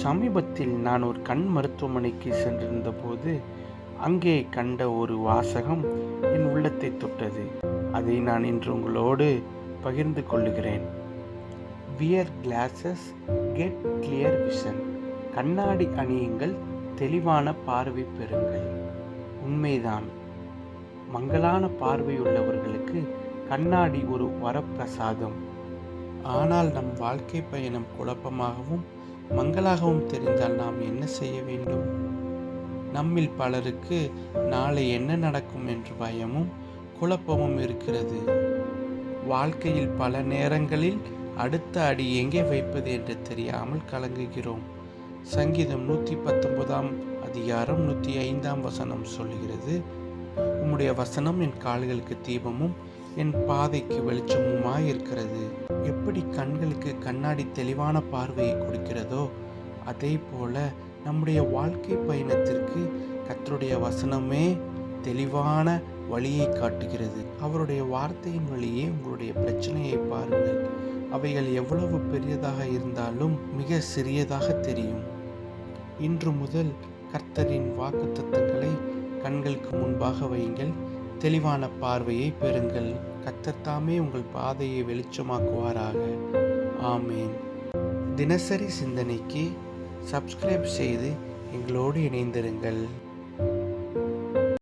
சமீபத்தில் நான் ஒரு கண் மருத்துவமனைக்கு சென்றிருந்த போது அங்கே கண்ட ஒரு வாசகம் என் உள்ளத்தை தொட்டது. அதை நான் இன்று உங்களோடு பகிர்ந்து கொள்ளுகிறேன். Wear glasses get clear vision. கண்ணாடி அணியுங்கள் தெளிவான பார்வை பெறுங்கள். உண்மைதான். மங்களான பார்வையுள்ளவர்களுக்கு கண்ணாடி ஒரு வரப்பிரசாதம். ஆனால் நம் வாழ்க்கை பயணம் குழப்பமாகவும் மங்களாகவும் தெரிந்தால் நாம் என்ன செய்ய வேண்டும்? நம்மில் பலருக்கு நாளை என்ன நடக்கும் என்று பயமும் குழப்பமும் இருக்கிறது. வாழ்க்கையில் பல நேரங்களில் அடுத்த அடி எங்கே வைப்பது என்று தெரியாமல் கலங்குகிறோம். சங்கீதம் நூற்றி பத்தொன்பதாம் அதிகாரம் நூற்றி ஐந்தாம் வசனம் சொல்கிறது உம்முடைய வசனம் என் கால்களுக்கு தீபமும் என் பாதைக்கு வெளிச்சமுமாய் இருக்கிறது எப்படி கண்களுக்கு கண்ணாடி தெளிவான பார்வையை கொடுக்கிறதோ அதே போல நம்முடைய வாழ்க்கை பயணத்திற்கு கர்த்தருடைய வசனமே தெளிவான வழியை காட்டுகிறது. அவருடைய வார்த்தையின் வழியே உங்களுடைய பிரச்சனையை பாருங்கள். அவைகள் எவ்வளவு பெரியதாக இருந்தாலும் மிக சிறியதாக தெரியும். இன்று முதல் கர்த்தரின் வாக்குத்தத்தங்களை கண்களுக்கு முன்பாக வையுங்கள். தெளிவான பார்வையை பெறுங்கள். கர்த்தர் தாமே உங்கள் பாதையை வெளிச்சமாக்குவாராக. ஆமேன். தினசரி சிந்தனைக்கு சப்ஸ்கிரைப் செய்து எங்களோடு இணைந்திருங்கள்.